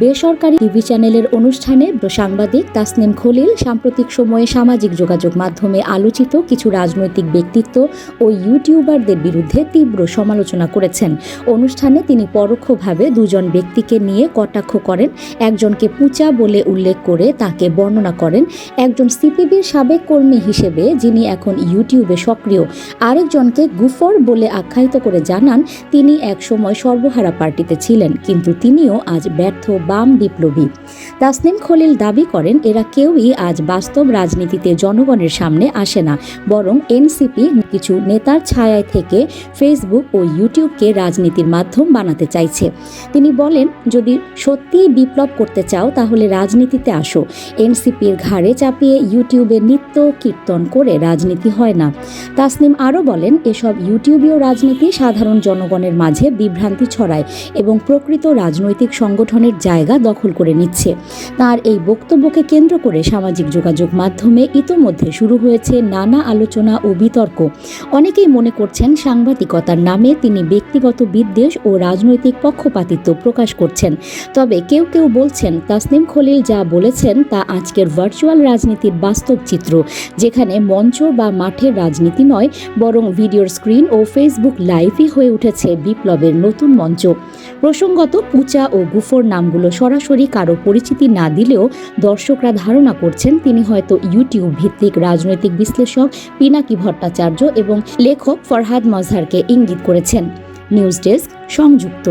বেসরকারি টিভি চ্যানেলের অনুষ্ঠানে সাংবাদিক তাসনিম খলিল সাম্প্রতিক সময়ে সামাজিক যোগাযোগ মাধ্যমে আলোচিত কিছু রাজনৈতিক ব্যক্তিত্ব ও ইউটিউবারদের বিরুদ্ধে তীব্র সমালোচনা করেছেন। অনুষ্ঠানে তিনি পরোক্ষভাবে দুজন ব্যক্তিকে নিয়ে কটাক্ষ করেন, একজনকে পুচা বলে উল্লেখ করে তাকে বর্ণনা করেন, একজন সিপিবির সাবেক কর্মী হিসেবে যিনি এখন ইউটিউবে সক্রিয়, আরেকজনকে গুফর বলে আখ্যায়িত করে জানান, তিনি একসময় সর্বহারা পার্টিতে ছিলেন, কিন্তু তিনিও আজ ব্যর্থ বাম বিপ্লবী। তাসনিম খলিল দাবি করেন, এরা কেউই আজ বাস্তব রাজনীতিতে জনগণের সামনে আসে না, বরং এনসিপি কিছু নেতার ছায়ায় থেকে ফেসবুক ও ইউটিউবকে রাজনীতির মাধ্যম বানাতে চাইছে। তিনি বলেন, যদি সত্যিই বিপ্লব করতে চাও, তাহলে রাজনীতিতে আসো। এনসিপির ঘাড়ে চাপিয়ে ইউটিউবে নিত্য কীর্তন করে রাজনীতি হয় না। তাসনিম আরও বলেন, এসব ইউটিউবীয় রাজনীতি সাধারণ জনগণের মাঝে বিভ্রান্তি ছড়ায় এবং প্রকৃত রাজনৈতিক সংগঠনের জায়গা দখল করে নিচ্ছে। তার এই বক্তব্যকে কেন্দ্র করে সামাজিক যোগাযোগ মাধ্যমে ইতোমধ্যে শুরু হয়েছে নানা আলোচনা ও বিতর্ক। অনেকেই মনে করছেন সাংবাদিকতার নামে তিনি ব্যক্তিগত বিদ্বেষ ও রাজনৈতিক পক্ষপাতিত্ব প্রকাশ করছেন। তবে কেউ কেউ বলছেন, তাসনিম খলিল যা বলেছেন তা আজকের ভার্চুয়াল রাজনীতির বাস্তব চিত্র, যেখানে মঞ্চ বা মাঠের রাজনীতি নয়, বরং ভিডিওর স্ক্রিন ও ফেসবুক লাইভই হয়ে উঠেছে বিপ্লবের নতুন মঞ্চ। প্রসঙ্গত পূজা ও গুফর নামগুলো সরাসরি কারও পরিচিতি না দিলেও দর্শকরা ধারণা করছেন তিনি হয়তো ইউটিউব ভিত্তিক রাজনৈতিক বিশ্লেষক পিনাকি ভট্টাচার্য এবং লেখক ফরহাদ মজহারকে ইঙ্গিত করেছেন। নিউজ ডেস্ক সংযুক্ত।